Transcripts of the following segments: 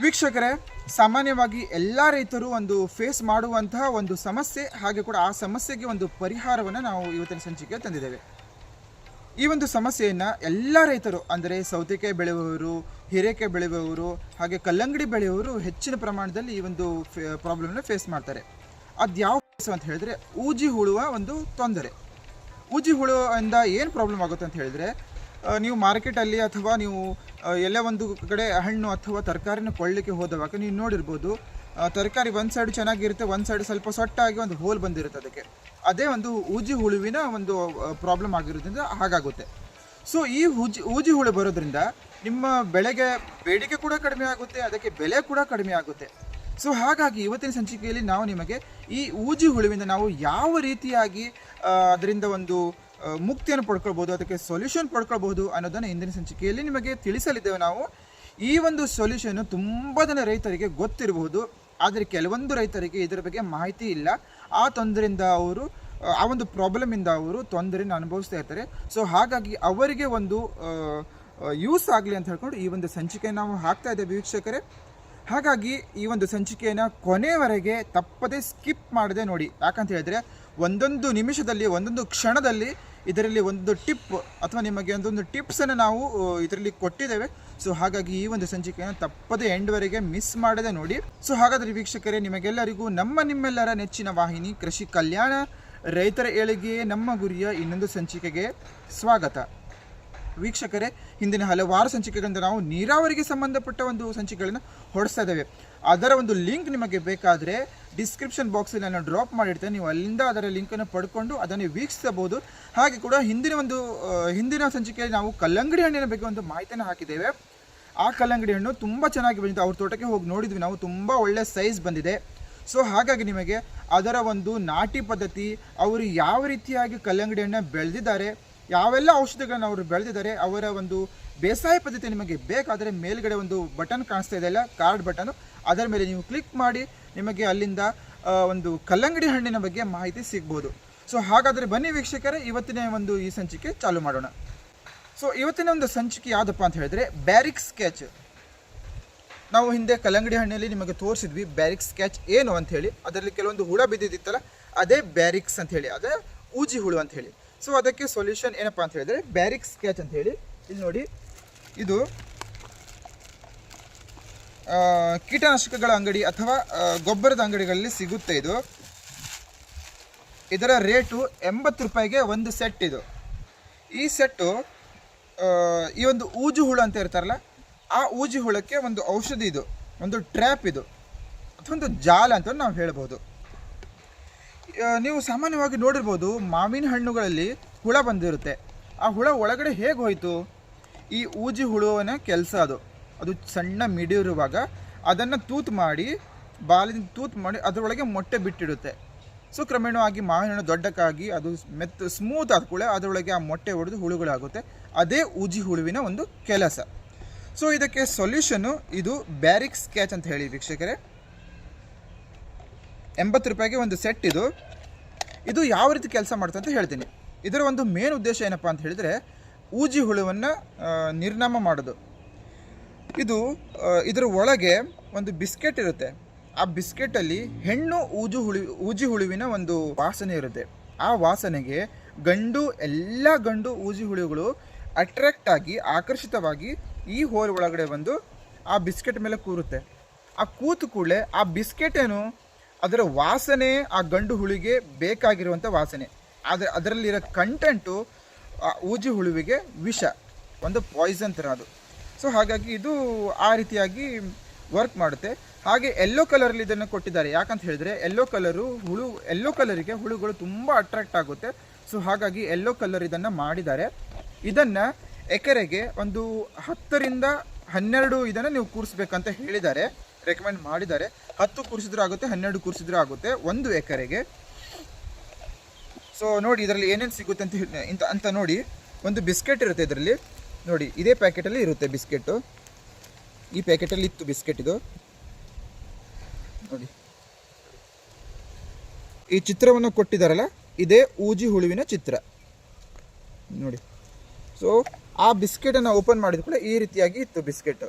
ವೀಕ್ಷಕರೇ, ಸಾಮಾನ್ಯವಾಗಿ ಎಲ್ಲ ರೈತರು ಒಂದು ಫೇಸ್ ಮಾಡುವಂತಹ ಒಂದು ಸಮಸ್ಯೆ, ಹಾಗೆ ಕೂಡ ಆ ಸಮಸ್ಯೆಗೆ ಒಂದು ಪರಿಹಾರವನ್ನು ನಾವು ಇವತ್ತಿನ ಸಂಚಿಕೆ ತಂದಿದ್ದೇವೆ. ಈ ಒಂದು ಸಮಸ್ಯೆಯನ್ನು ಎಲ್ಲ ರೈತರು, ಅಂದರೆ ಸೌತೆಕಾಯಿ ಬೆಳೆಯುವವರು, ಹೀರೆಕಾಯಿ ಬೆಳೆಯುವವರು, ಹಾಗೆ ಕಲ್ಲಂಗಡಿ ಬೆಳೆಯುವವರು ಹೆಚ್ಚಿನ ಪ್ರಮಾಣದಲ್ಲಿ ಈ ಒಂದು ಪ್ರಾಬ್ಲಮ್ನ ಫೇಸ್ ಮಾಡ್ತಾರೆ. ಅದು ಯಾವ ಅಂತ ಹೇಳಿದ್ರೆ, ಊಜಿ ಹುಳುವ ಒಂದು ತೊಂದರೆ. ಊಜಿ ಹುಳುವಿಂದ ಏನು ಪ್ರಾಬ್ಲಮ್ ಆಗುತ್ತೆ ಅಂತ ಹೇಳಿದ್ರೆ ನೀವು ಮಾರ್ಕೆಟಲ್ಲಿ ಅಥವಾ ನೀವು ಎಲ್ಲ ಒಂದು ಕಡೆ ಹಣ್ಣು ಅಥವಾ ತರಕಾರಿನ ಕೊಳ್ಳಲಿಕ್ಕೆ ಹೋದವಾಗ ನೀವು ನೋಡಿರ್ಬೋದು. ತರಕಾರಿ ಒಂದು ಸೈಡ್ ಚೆನ್ನಾಗಿರುತ್ತೆ, ಒಂದು ಸೈಡ್ ಸ್ವಲ್ಪ ಸೊಟ್ಟಾಗಿ ಒಂದು ಹೋಲ್ ಬಂದಿರುತ್ತೆ ಅದಕ್ಕೆ. ಅದೇ ಒಂದು ಊಜಿ ಹುಳುವಿನ ಒಂದು ಪ್ರಾಬ್ಲಮ್ ಆಗಿರೋದ್ರಿಂದ ಹಾಗಾಗುತ್ತೆ. ಸೊ ಈ ಊಜಿ ಊಜಿ ಹುಳು ಬರೋದ್ರಿಂದ ನಿಮ್ಮ ಬೆಳೆಗೆ ಬೇಡಿಕೆ ಕೂಡ ಕಡಿಮೆ ಆಗುತ್ತೆ, ಅದಕ್ಕೆ ಬೆಲೆ ಕೂಡ ಕಡಿಮೆ ಆಗುತ್ತೆ. ಸೊ ಹಾಗಾಗಿ ಇವತ್ತಿನ ಸಂಚಿಕೆಯಲ್ಲಿ ನಾವು ನಿಮಗೆ ಈ ಊಜಿ ಹುಳುವಿಂದ ನಾವು ಯಾವ ರೀತಿಯಾಗಿ ಅದರಿಂದ ಒಂದು ಮುಕ್ತಿಯನ್ನು ಪಡ್ಕೊಳ್ಬೋದು, ಅದಕ್ಕೆ ಸೊಲ್ಯೂಷನ್ ಪಡ್ಕೊಳ್ಬಹುದು ಅನ್ನೋದನ್ನು ಇಂದಿನ ಸಂಚಿಕೆಯಲ್ಲಿ ನಿಮಗೆ ತಿಳಿಸಲಿದ್ದೇವೆ ನಾವು. ಈ ಒಂದು ಸೊಲ್ಯೂಷನ್ ತುಂಬ ಜನ ರೈತರಿಗೆ ಗೊತ್ತಿರಬಹುದು, ಆದರೆ ಕೆಲವೊಂದು ರೈತರಿಗೆ ಇದರ ಬಗ್ಗೆ ಮಾಹಿತಿ ಇಲ್ಲ. ಆ ತೊಂದರೆಯಿಂದ ಅವರು, ಆ ಒಂದು ಪ್ರಾಬ್ಲಮಿಂದ ಅವರು ತೊಂದರೆಯನ್ನು ಅನುಭವಿಸ್ತಾ ಇರ್ತಾರೆ. ಸೊ ಹಾಗಾಗಿ ಅವರಿಗೆ ಒಂದು ಯೂಸ್ ಆಗಲಿ ಅಂತ ಹೇಳ್ಕೊಂಡು ಈ ಒಂದು ಸಂಚಿಕೆ ನಾವು ಹಾಕ್ತಾ ಇದ್ದೇವೆ ವೀಕ್ಷಕರೇ. ಹಾಗಾಗಿ ಈ ಒಂದು ಸಂಚಿಕೆಯನ್ನು ಕೊನೆಯವರೆಗೆ ತಪ್ಪದೆ ಸ್ಕಿಪ್ ಮಾಡದೆ ನೋಡಿ. ಯಾಕಂತ ಹೇಳಿದ್ರೆ, ಒಂದೊಂದು ನಿಮಿಷದಲ್ಲಿ, ಒಂದೊಂದು ಕ್ಷಣದಲ್ಲಿ ಇದರಲ್ಲಿ ಒಂದು ಟಿಪ್ ಅಥವಾ ನಿಮಗೆ ಒಂದೊಂದು ಟಿಪ್ಸನ್ನು ನಾವು ಇದರಲ್ಲಿ ಕೊಟ್ಟಿದ್ದೇವೆ. ಸೊ, ಹಾಗಾಗಿ ಈ ಒಂದು ಸಂಚಿಕೆಯನ್ನು ತಪ್ಪದೆ ಎಂಡ್ವರೆಗೆ ಮಿಸ್ ಮಾಡದೆ ನೋಡಿ. ಸೊ, ಹಾಗಾದರೆ ವೀಕ್ಷಕರೇ, ನಿಮಗೆಲ್ಲರಿಗೂ ನಮ್ಮ ನಿಮ್ಮೆಲ್ಲರ ನೆಚ್ಚಿನ ವಾಹಿನಿ ಕೃಷಿ ಕಲ್ಯಾಣ ರೈತರ ಏಳಿಗೆಯೇ ನಮ್ಮ ಗುರಿಯ ಇನ್ನೊಂದು ಸಂಚಿಕೆಗೆ ಸ್ವಾಗತ. ವೀಕ್ಷಕರೇ, ಹಿಂದಿನ ಹಲವಾರು ಸಂಚಿಕೆಗಳಿಂದ ನಾವು ನೀರಾವರಿಗೆ ಸಂಬಂಧಪಟ್ಟ ಒಂದು ಸಂಚಿಕೆಗಳನ್ನು ಹೊಡಿಸ್ತಾ ಇದ್ದೇವೆ. ಅದರ ಒಂದು ಲಿಂಕ್ ನಿಮಗೆ ಬೇಕಾದರೆ ಡಿಸ್ಕ್ರಿಪ್ಷನ್ ಬಾಕ್ಸಲ್ಲಿ ನಾನು ಡ್ರಾಪ್ ಮಾಡಿರ್ತೇನೆ ನೀವು ಅಲ್ಲಿಂದ ಅದರ ಲಿಂಕನ್ನು ಪಡ್ಕೊಂಡು ಅದನ್ನು ವೀಕ್ಷಿಸಬಹುದು. ಹಾಗೆ ಕೂಡ ಹಿಂದಿನ ಒಂದು ಹಿಂದಿನ ಸಂಚಿಕೆಯಲ್ಲಿ ನಾವು ಕಲ್ಲಂಗಡಿ ಹಣ್ಣಿನ ಬಗ್ಗೆ ಒಂದು ಮಾಹಿತಿಯನ್ನು ಹಾಕಿದ್ದೇವೆ. ಆ ಕಲ್ಲಂಗಡಿ ಹಣ್ಣು ತುಂಬ ಚೆನ್ನಾಗಿ ಬಂದಿದೆ ಅವ್ರ ತೋಟಕ್ಕೆ ಹೋಗಿ ನೋಡಿದ್ವಿ ನಾವು. ತುಂಬ ಒಳ್ಳೆ ಸೈಜ್ ಬಂದಿದೆ. ಸೊ, ಹಾಗಾಗಿ ನಿಮಗೆ ಅದರ ಒಂದು ನಾಟಿ ಪದ್ಧತಿ, ಅವರು ಯಾವ ರೀತಿಯಾಗಿ ಕಲ್ಲಂಗಡಿ ಬೆಳೆದಿದ್ದಾರೆ ಯಾವೆಲ್ಲ ಔಷಧಿಗಳನ್ನು ಅವರು ಬೆಳೆದಿದ್ದಾರೆ, ಅವರ ಒಂದು ಬೇಸಾಯ ಪದ್ಧತಿ ನಿಮಗೆ ಬೇಕಾದರೆ ಮೇಲ್ಗಡೆ ಒಂದು ಬಟನ್ ಕಾಣಿಸ್ತಾ ಇದೆಯಲ್ಲ ಕಾರ್ಡ್ ಬಟನ್. ಅದರ ಮೇಲೆ ನೀವು ಕ್ಲಿಕ್ ಮಾಡಿ, ನಿಮಗೆ ಅಲ್ಲಿಂದ ಒಂದು ಕಲ್ಲಂಗಡಿ ಹಣ್ಣಿನ ಬಗ್ಗೆ ಮಾಹಿತಿ ಸಿಗ್ಬೋದು. ಸೊ, ಹಾಗಾದರೆ ಬನ್ನಿ ವೀಕ್ಷಕರೇ, ಇವತ್ತಿನ ಒಂದು ಈ ಸಂಚಿಕೆ ಚಾಲು ಮಾಡೋಣ. ಸೊ, ಇವತ್ತಿನ ಒಂದು ಸಂಚಿಕೆ ಯಾವುದಪ್ಪ ಅಂತ ಹೇಳಿದ್ರೆ, ಬ್ಯಾರಿಕ್ ಸ್ಕೆಚ್. ನಾವು ಹಿಂದೆ ಕಲ್ಲಂಗಡಿ ಹಣ್ಣಲ್ಲಿ ನಿಮಗೆ ತೋರಿಸಿದ್ವಿ, ಬ್ಯಾರಿಕ್ ಸ್ಕೆಚ್ ಏನು ಅಂತ ಹೇಳಿ. ಅದರಲ್ಲಿ ಕೆಲವೊಂದು ಹುಳ ಬಿದ್ದಿದ್ದಿತ್ತಲ್ಲ, ಅದೇ ಬ್ಯಾರಿಕ್ಸ್ ಅಂತ ಹೇಳಿ, ಅದೇ ಊಜಿ ಹುಳು ಅಂತ ಹೇಳಿ. ಸೊ ಅದಕ್ಕೆ ಸೊಲ್ಯೂಷನ್ ಏನಪ್ಪ ಅಂತ ಹೇಳಿದ್ರೆ ಬ್ಯಾರಿಕ್ ಸ್ಕೆಚ್ ಅಂತ ಹೇಳಿ. ಇಲ್ಲಿ ನೋಡಿ, ಇದು ಕೀಟನಾಶಕಗಳ ಅಂಗಡಿ ಅಥವಾ ಗೊಬ್ಬರದ ಅಂಗಡಿಗಳಲ್ಲಿ ಸಿಗುತ್ತೆ ಇದು. ಇದರ ರೇಟು ಎಂಬತ್ತು ರೂಪಾಯಿಗೆ ಒಂದು ಸೆಟ್ ಇದು. ಈ ಸೆಟ್ಟು ಈ ಒಂದು ಊಜು ಹುಳು ಅಂತ ಇರ್ತಾರಲ್ಲ, ಆ ಊಜು ಹುಳಕ್ಕೆ ಒಂದು ಔಷಧಿ ಇದು, ಒಂದು ಟ್ರ್ಯಾಪ್ ಇದು. ಅಥವಾ ಒಂದು ಜಾಲ ಅಂತ ನಾವು ಹೇಳ್ಬೋದು ನೀವು ಸಾಮಾನ್ಯವಾಗಿ ನೋಡಿರ್ಬೋದು ಮಾವಿನ ಹಣ್ಣುಗಳಲ್ಲಿ ಹುಳ ಬಂದಿರುತ್ತೆ. ಆ ಹುಳ ಒಳಗಡೆ ಹೇಗೆ ಹೋಯಿತು? ಈ ಊಜಿ ಹುಳುವಿನ ಕೆಲಸ ಅದು. ಅದು ಸಣ್ಣ ಮಿಡಿಯಿರುವಾಗ ಅದನ್ನು ತೂತು ಮಾಡಿ ಬಾಲಿನ ತೂತು ಮಾಡಿ ಅದರೊಳಗೆ ಮೊಟ್ಟೆ ಬಿಟ್ಟಿಡುತ್ತೆ. ಸೊ ಕ್ರಮೇಣವಾಗಿ ಮಾವಿನ ಹಣ್ಣು ದೊಡ್ಡಕ್ಕಾಗಿ ಅದು ಮೆತ್ತ ಸ್ಮೂತ್ ಆದ ಕೂಡ ಅದರೊಳಗೆ ಆ ಮೊಟ್ಟೆ ಹೊಡೆದು ಹುಳುಗಳಾಗುತ್ತೆ. ಅದೇ ಊಜಿ ಹುಳುವಿನ ಒಂದು ಕೆಲಸ. ಸೊ ಇದಕ್ಕೆ ಸೊಲ್ಯೂಷನ್ನು ಇದು ಬ್ಯಾರಿಕ್ ಸ್ಕ್ಯಾಚ್ ಅಂತ ಹೇಳಿ ವೀಕ್ಷಕರೇ. ಎಂಬತ್ತು ರೂಪಾಯಿಗೆ ಒಂದು ಸೆಟ್ ಇದು. ಇದು ಯಾವ ರೀತಿ ಕೆಲಸ ಮಾಡುತ್ತೆ ಅಂತ ಹೇಳ್ತೀನಿ. ಇದರ ಒಂದು ಮೇನ್ ಉದ್ದೇಶ ಏನಪ್ಪ ಅಂತ ಹೇಳಿದರೆ, ಊಜಿ ಹುಳುವನ್ನು ನಿರ್ನಾಮ ಮಾಡೋದು. ಇದು ಇದರ ಒಳಗೆ ಒಂದು ಬಿಸ್ಕೆಟ್ ಇರುತ್ತೆ. ಆ ಬಿಸ್ಕೆಟಲ್ಲಿ ಹೆಣ್ಣು ಊಜು ಹುಳು, ಊಜಿ ಹುಳುವಿನ ಒಂದು ವಾಸನೆ ಇರುತ್ತೆ. ಆ ವಾಸನೆಗೆ ಗಂಡು, ಎಲ್ಲ ಗಂಡು ಊಜಿ ಹುಳುಗಳು ಅಟ್ರಾಕ್ಟ್ ಆಗಿ, ಆಕರ್ಷಿತವಾಗಿ ಈ ಹೋಲ್ ಒಳಗಡೆ ಬಂದು ಆ ಬಿಸ್ಕೆಟ್ ಮೇಲೆ ಕೂರುತ್ತೆ. ಆ ಕೂತು ಕೂಡಲೇ ಆ ಬಿಸ್ಕೆಟ್ ಏನು? ಅದರ ವಾಸನೆ ಆ ಗಂಡು ಹುಳಿಗೆ ಬೇಕಾಗಿರುವಂಥ ವಾಸನೆ. ಆದರೆ ಅದರಲ್ಲಿರೋ ಕಂಟೆಂಟು, ಆ ಊಜಿ ಹುಳುವಿಗೆ ವಿಷ, ಒಂದು ಪಾಯ್ಸನ್ ಥರ ಅದು. ಸೊ ಹಾಗಾಗಿ ಇದು ಆ ರೀತಿಯಾಗಿ ವರ್ಕ್ ಮಾಡುತ್ತೆ. ಹಾಗೆ ಎಲ್ಲೋ ಕಲರಲ್ಲಿ ಇದನ್ನು ಕೊಟ್ಟಿದ್ದಾರೆ. ಯಾಕಂತ ಹೇಳಿದ್ರೆ ಎಲ್ಲೋ ಕಲರು ಹುಳು ಎಲ್ಲೋ ಕಲರಿಗೆ ಹುಳುಗಳು ತುಂಬ ಅಟ್ರಾಕ್ಟ್ ಆಗುತ್ತೆ. ಸೊ ಹಾಗಾಗಿ ಎಲ್ಲೋ ಕಲರ್ ಇದನ್ನು ಮಾಡಿದ್ದಾರೆ. ಇದನ್ನು ಎಕರೆಗೆ ಒಂದು ಹತ್ತರಿಂದ ಹನ್ನೆರಡು ಇದನ್ನು ನೀವು ಕೂರಿಸ್ಬೇಕಂತ ಹೇಳಿದ್ದಾರೆ. ರೆಕಮೆಂಡ್ ಮಾಡಿದ್ದಾರೆ. ಹತ್ತು ಕೂರಿಸಿದ್ರೂ ಆಗುತ್ತೆ, ಹನ್ನೆರಡು ಕೂರಿಸಿದ್ರೂ ಆಗುತ್ತೆ, ಒಂದು ಎಕರೆಗೆ. ಸೊ ನೋಡಿ, ಇದರಲ್ಲಿ ಏನೇನು ಸಿಗುತ್ತೆ ಅಂತ ಇಂತ ಅಂತ ನೋಡಿ. ಒಂದು ಬಿಸ್ಕೆಟ್ ಇರುತ್ತೆ ಇದರಲ್ಲಿ. ನೋಡಿ, ಇದೇ ಪ್ಯಾಕೆಟಲ್ಲಿ ಇರುತ್ತೆ ಬಿಸ್ಕೆಟು. ಈ ಪ್ಯಾಕೆಟಲ್ಲಿ ಇತ್ತು ಬಿಸ್ಕೆಟ್ ಇದು. ನೋಡಿ. ಈ ಚಿತ್ರವನ್ನು ಕೊಟ್ಟಿದ್ದಾರಲ್ಲ, ಇದೇ ಊಜಿ ಹುಳುವಿನ ಚಿತ್ರ. ನೋಡಿ. ಸೊ ಆ ಬಿಸ್ಕೆಟನ್ನು ಓಪನ್ ಮಾಡಿದ ಕೂಡ ಈ ರೀತಿಯಾಗಿ ಇತ್ತು ಬಿಸ್ಕೆಟ್.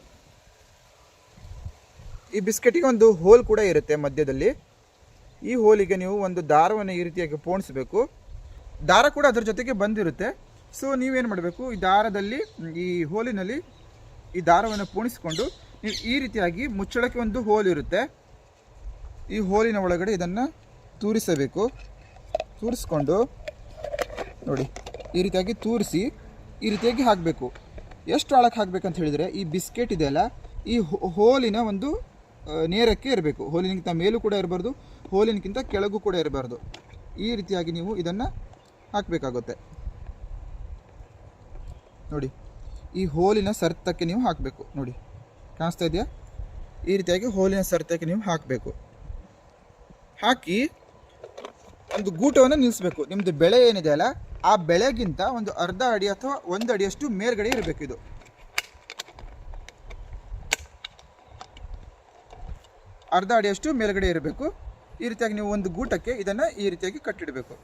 ಈ ಬಿಸ್ಕೆಟಿಗೆ ಒಂದು ಹೋಲ್ ಕೂಡ ಇರುತ್ತೆ ಮಧ್ಯದಲ್ಲಿ. ಈ ಹೋಲಿಗೆ ನೀವು ಒಂದು ದಾರವನ್ನು ಈ ರೀತಿಯಾಗಿ ಪೋಣಿಸಬೇಕು. ದಾರ ಕೂಡ ಅದರ ಜೊತೆಗೆ ಬಂದಿರುತ್ತೆ. ಸೊ ನೀವೇನು ಮಾಡಬೇಕು? ಈ ದಾರದಲ್ಲಿ, ಈ ಹೋಲಿನಲ್ಲಿ ಈ ದಾರವನ್ನು ಪೋಣಿಸಿಕೊಂಡು ನೀವು ಈ ರೀತಿಯಾಗಿ ಮುಚ್ಚಳಕ್ಕೆ ಒಂದು ಹೋಲ್ ಇರುತ್ತೆ. ಈ ಹೋಲಿನ ಒಳಗಡೆ ಇದನ್ನು ತೂರಿಸಬೇಕು. ತೂರಿಸ್ಕೊಂಡು ನೋಡಿ, ಈ ರೀತಿಯಾಗಿ ತೂರಿಸಿ ಈ ರೀತಿಯಾಗಿ ಹಾಕಬೇಕು. ಎಷ್ಟು ಆಳಕ್ಕೆ ಹಾಕಬೇಕಂತ ಹೇಳಿದರೆ, ಈ ಬಿಸ್ಕೆಟ್ ಇದೆಯಲ್ಲ ಈ ಹೋಲಿನ ಒಂದು ನೇರಕ್ಕೆ ಇರಬೇಕು. ಹೋಲಿನಕ್ಕಿಂತ ಮೇಲೂ ಕೂಡ ಇರಬಾರ್ದು, ಹೋಲಿನಕ್ಕಿಂತ ಕೆಳಗೂ ಕೂಡ ಇರಬಾರ್ದು. ಈ ರೀತಿಯಾಗಿ ನೀವು ಇದನ್ನು ಹಾಕಬೇಕಾಗುತ್ತೆ. ನೋಡಿ, ಈ ಹೋಲಿನ ಸರ್ತಕ್ಕೆ ನೀವು ಹಾಕಬೇಕು. ನೋಡಿ, ಕಾಣಿಸ್ತಾ ಇದೆಯಾ? ಈ ರೀತಿಯಾಗಿ ಹೋಲಿನ ಸರ್ತಕ್ಕೆ ನೀವು ಹಾಕಬೇಕು. ಹಾಕಿ ಒಂದು ಗೂಟವನ್ನು ನಿಲ್ಲಿಸಬೇಕು. ನಿಮ್ಮದು ಬೆಳೆ ಏನಿದೆ ಅಲ್ಲ, ಆ ಬೆಳೆಗಿಂತ ಒಂದು ಅರ್ಧ ಅಡಿ ಅಥವಾ ಒಂದು ಅಡಿಯಷ್ಟು ಮೇಲ್ಗಡೆ ಇರಬೇಕು ಇದು. ಅರ್ಧ ಅಡಿಯಷ್ಟು ಮೇಲ್ಗಡೆ ಇರಬೇಕು. ಈ ರೀತಿಯಾಗಿ ನೀವು ಒಂದು ಗೂಟಕ್ಕೆ ಇದನ್ನು ಈ ರೀತಿಯಾಗಿ ಕಟ್ಟಿಡಬೇಕು.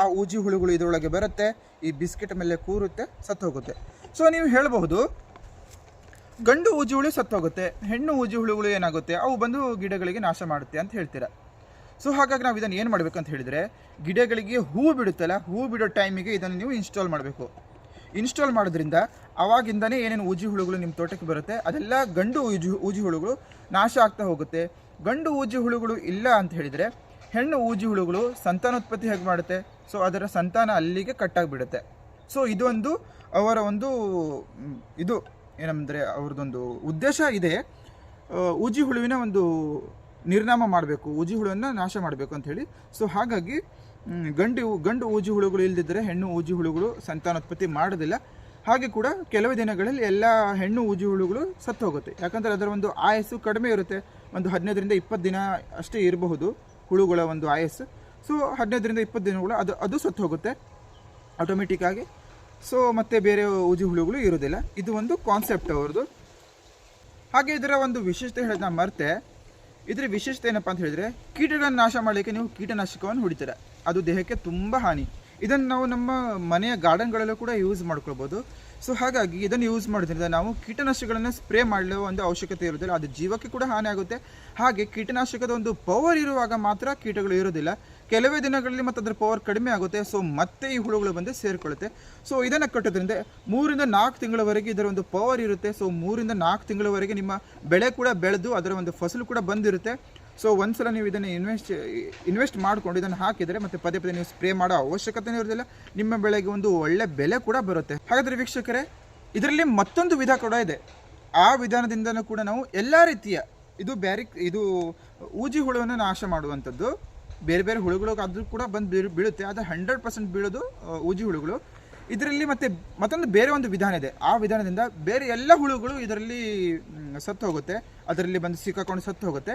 ಆ ಊಜಿ ಹುಳುಗಳು ಇದರೊಳಗೆ ಬರುತ್ತೆ, ಈ ಬಿಸ್ಕೆಟ್ ಮೇಲೆ ಕೂರುತ್ತೆ, ಸತ್ತು ಹೋಗುತ್ತೆ. ಸೊ ನೀವು ಹೇಳಬಹುದು, ಗಂಡು ಊಜಿ ಹುಳು ಸತ್ತು ಹೋಗುತ್ತೆ, ಹೆಣ್ಣು ಊಜಿ ಹುಳುಗಳು ಏನಾಗುತ್ತೆ, ಅವು ಬಂದು ಗಿಡಗಳಿಗೆ ನಾಶ ಮಾಡುತ್ತೆ ಅಂತ ಹೇಳ್ತೀರಾ? ಸೊ ಹಾಗಾಗಿ ನಾವು ಇದನ್ನು ಏನು ಮಾಡಬೇಕು ಅಂತ ಹೇಳಿದರೆ, ಗಿಡಗಳಿಗೆ ಹೂ ಬಿಡುತ್ತಲ್ಲ, ಹೂ ಬಿಡೋ ಟೈಮಿಗೆ ಇದನ್ನು ನೀವು ಇನ್ಸ್ಟಾಲ್ ಮಾಡಬೇಕು. ಇನ್ಸ್ಟಾಲ್ ಮಾಡೋದ್ರಿಂದ ಅವಾಗಿಂದನೇ ಏನೇನು ಊಜಿ ಹುಳುಗಳು ನಿಮ್ಮ ತೋಟಕ್ಕೆ ಬರುತ್ತೆ, ಅದೆಲ್ಲ ಗಂಡು ಊಜಿ ಊಜಿ ಹುಳುಗಳು ನಾಶ ಆಗ್ತಾ ಹೋಗುತ್ತೆ. ಗಂಡು ಊಜಿ ಹುಳುಗಳು ಇಲ್ಲ ಅಂತ ಹೇಳಿದರೆ ಹೆಣ್ಣು ಊಜಿ ಹುಳುಗಳು ಸಂತಾನೋತ್ಪತ್ತಿ ಹೇಗೆ ಮಾಡುತ್ತೆ? ಸೊ, ಅದರ ಸಂತಾನ ಅಲ್ಲಿಗೆ ಕಟ್ಟಾಗಿಬಿಡುತ್ತೆ. ಸೊ, ಇದೊಂದು ಅವರ ಒಂದು ಇದು ಏನಂದರೆ ಅವ್ರದ್ದೊಂದು ಉದ್ದೇಶ ಇದೆ. ಊಜಿ ಹುಳುವಿನ ಒಂದು ನಿರ್ನಾಮ ಮಾಡಬೇಕು, ಊಜಿ ಹುಳುವನ್ನು ನಾಶ ಮಾಡಬೇಕು ಅಂತ ಹೇಳಿ. ಸೊ, ಹಾಗಾಗಿ ಗಂಡು ಗಂಡು ಊಜಿ ಹುಳುಗಳು ಇಲ್ಲದಿದ್ದರೆ ಹೆಣ್ಣು ಊಜಿ ಹುಳುಗಳು ಸಂತಾನೋತ್ಪತ್ತಿ ಮಾಡೋದಿಲ್ಲ. ಹಾಗೆ ಕೂಡ ಕೆಲವು ದಿನಗಳಲ್ಲಿ ಎಲ್ಲ ಹೆಣ್ಣು ಊಜಿ ಹುಳುಗಳು ಸತ್ತು ಹೋಗುತ್ತೆ. ಯಾಕಂದರೆ ಅದರ ಒಂದು ಆಯಸ್ಸು ಕಡಿಮೆ ಇರುತ್ತೆ. ಒಂದು ಹದಿನೈದರಿಂದ ಇಪ್ಪತ್ತು ದಿನ ಅಷ್ಟೇ ಇರಬಹುದು ಹುಳುಗಳ ಒಂದು ಆಯಸ್ಸು. ಸೊ ಹದಿನೈದರಿಂದ ಇಪ್ಪತ್ತು ದಿನಗಳು ಅದು ಅದು ಸತ್ತು ಹೋಗುತ್ತೆ ಆಟೋಮೆಟಿಕ್ಕಾಗಿ ಸೊ ಮತ್ತೆ ಬೇರೆ ಊಜಿ ಹುಳುಗಳು ಇರೋದಿಲ್ಲ ಇದು ಒಂದು ಕಾನ್ಸೆಪ್ಟ್ ಅವ್ರದ್ದು. ಹಾಗೆ ಇದರ ಒಂದು ವಿಶೇಷತೆ ಹೇಳೋದು ನಾನು ಮರ್ತೆ. ಇದರ ವಿಶೇಷತೆ ಏನಪ್ಪ ಅಂತ ಹೇಳಿದ್ರೆ ಕೀಟಗಳನ್ನು ನಾಶ ಮಾಡಲಿಕ್ಕೆ ನೀವು ಕೀಟನಾಶಕವನ್ನು ಹೊಡಿತೀರ. ಅದು ದೇಹಕ್ಕೆ ತುಂಬ ಹಾನಿ. ಇದನ್ನು ನಾವು ನಮ್ಮ ಮನೆಯ ಗಾರ್ಡನ್ಗಳಲ್ಲೂ ಕೂಡ ಯೂಸ್ ಮಾಡ್ಕೊಳ್ಬೋದು. ಸೊ ಹಾಗಾಗಿ ಇದನ್ನು ಯೂಸ್ ಮಾಡೋದ್ರಿಂದ ನಾವು ಕೀಟನಾಶಕಗಳನ್ನು ಸ್ಪ್ರೇ ಮಾಡಲು ಒಂದು ಅವಶ್ಯಕತೆ ಇರೋದಿಲ್ಲ ಅದು ಜೀವಕ್ಕೆ ಕೂಡ ಹಾನಿ ಆಗುತ್ತೆ. ಹಾಗೆ ಕೀಟನಾಶಕದ ಒಂದು ಪವರ್ ಇರುವಾಗ ಮಾತ್ರ ಕೀಟಗಳು ಇರೋದಿಲ್ಲ ಕೆಲವೇ ದಿನಗಳಲ್ಲಿ ಮತ್ತೆ ಅದರ ಪವರ್ ಕಡಿಮೆ ಆಗುತ್ತೆ. ಸೊ ಮತ್ತೆ ಈ ಹುಳುಗಳು ಬಂದು ಸೇರಿಕೊಳ್ಳುತ್ತೆ. ಸೊ ಇದನ್ನು ಕಟ್ಟೋದ್ರಿಂದ ಮೂರಿಂದ ನಾಲ್ಕು ತಿಂಗಳವರೆಗೆ ಇದರ ಒಂದು ಪವರ್ ಇರುತ್ತೆ. ಸೊ ಮೂರಿಂದ ನಾಲ್ಕು ತಿಂಗಳವರೆಗೆ ನಿಮ್ಮ ಬೆಳೆ ಕೂಡ ಬೆಳೆದು ಅದರ ಒಂದು ಫಸಲು ಕೂಡ ಬಂದಿರುತ್ತೆ. ಸೊ ಒಂದ್ಸಲ ನೀವು ಇದನ್ನು ಇನ್ವೆಸ್ಟ್ ಇನ್ವೆಸ್ಟ್ ಮಾಡಿಕೊಂಡು ಇದನ್ನು ಹಾಕಿದರೆ ಮತ್ತೆ ಪದೇ ಪದೇ ನೀವು ಸ್ಪ್ರೇ ಮಾಡೋ ಅವಶ್ಯಕತೆನೇ ಇರೋದಿಲ್ಲ ನಿಮ್ಮ ಬೆಳೆಗೆ ಒಂದು ಒಳ್ಳೆ ಬೆಲೆ ಕೂಡ ಬರುತ್ತೆ. ಹಾಗಾದರೆ ವೀಕ್ಷಕರೇ, ಇದರಲ್ಲಿ ಮತ್ತೊಂದು ವಿಧ ಕೂಡ ಇದೆ. ಆ ವಿಧಾನದಿಂದನೂ ಕೂಡ ನಾವು ಎಲ್ಲ ರೀತಿಯ ಇದು ಬ್ಯಾರಿಕ್ ಇದು ಊಜಿ ಹುಳುವನ್ನು ನಾಶ ಮಾಡುವಂಥದ್ದು. ಬೇರೆ ಬೇರೆ ಹುಳುಗಳು ಅದು ಕೂಡ ಬಂದು ಬೀಳು ಬೀಳುತ್ತೆ. ಆದರೆ ಹಂಡ್ರೆಡ್ ಪರ್ಸೆಂಟ್ ಬೀಳೋದು ಊಜಿ ಹುಳುಗಳು. ಇದರಲ್ಲಿ ಮತ್ತೆ ಮತ್ತೊಂದು ಬೇರೆ ಒಂದು ವಿಧಾನ ಇದೆ. ಆ ವಿಧಾನದಿಂದ ಬೇರೆ ಎಲ್ಲ ಹುಳುಗಳು ಇದರಲ್ಲಿ ಸತ್ತು ಹೋಗುತ್ತೆ. ಅದರಲ್ಲಿ ಬಂದು ಸಿಕ್ಕಾಕೊಂಡು ಸತ್ತು ಹೋಗುತ್ತೆ.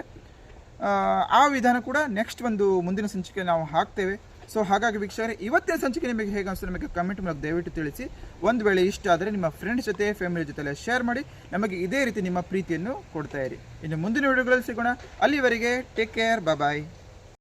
ಆ, ವಿಧಾನ ಕೂಡ ನೆಕ್ಸ್ಟ್ ಒಂದು ಮುಂದಿನ ಸಂಚಿಕೆ ನಾವು ಹಾಕ್ತೇವೆ. ಸೊ ಹಾಗಾಗಿ ವೀಕ್ಷಕರೇ ಇವತ್ತಿನ ಸಂಚಿಕೆ ನಿಮಗೆ ಹೇಗೆ ಅನಿಸ್ತು ನಮಗೆ ಕಮೆಂಟ್ ಮೂಲಕ ದಯವಿಟ್ಟು ತಿಳಿಸಿ. ಒಂದು ವೇಳೆ ಇಷ್ಟ ಆದರೆ ನಿಮ್ಮ ಫ್ರೆಂಡ್ಸ್ ಜೊತೆ ಫ್ಯಾಮಿಲಿ ಜೊತೆ ಶೇರ್ ಮಾಡಿ. ನಮಗೆ ಇದೇ ರೀತಿ ನಿಮ್ಮ ಪ್ರೀತಿಯನ್ನು ಕೊಡ್ತಾ ಇರಿ. ಇನ್ನು ಮುಂದಿನ ವಿಡಿಯೋಗಳಲ್ಲಿ ಸಿಗೋಣ. ಅಲ್ಲಿವರೆಗೆ ಟೇಕ್ ಕೇರ್ ಬಾಯ್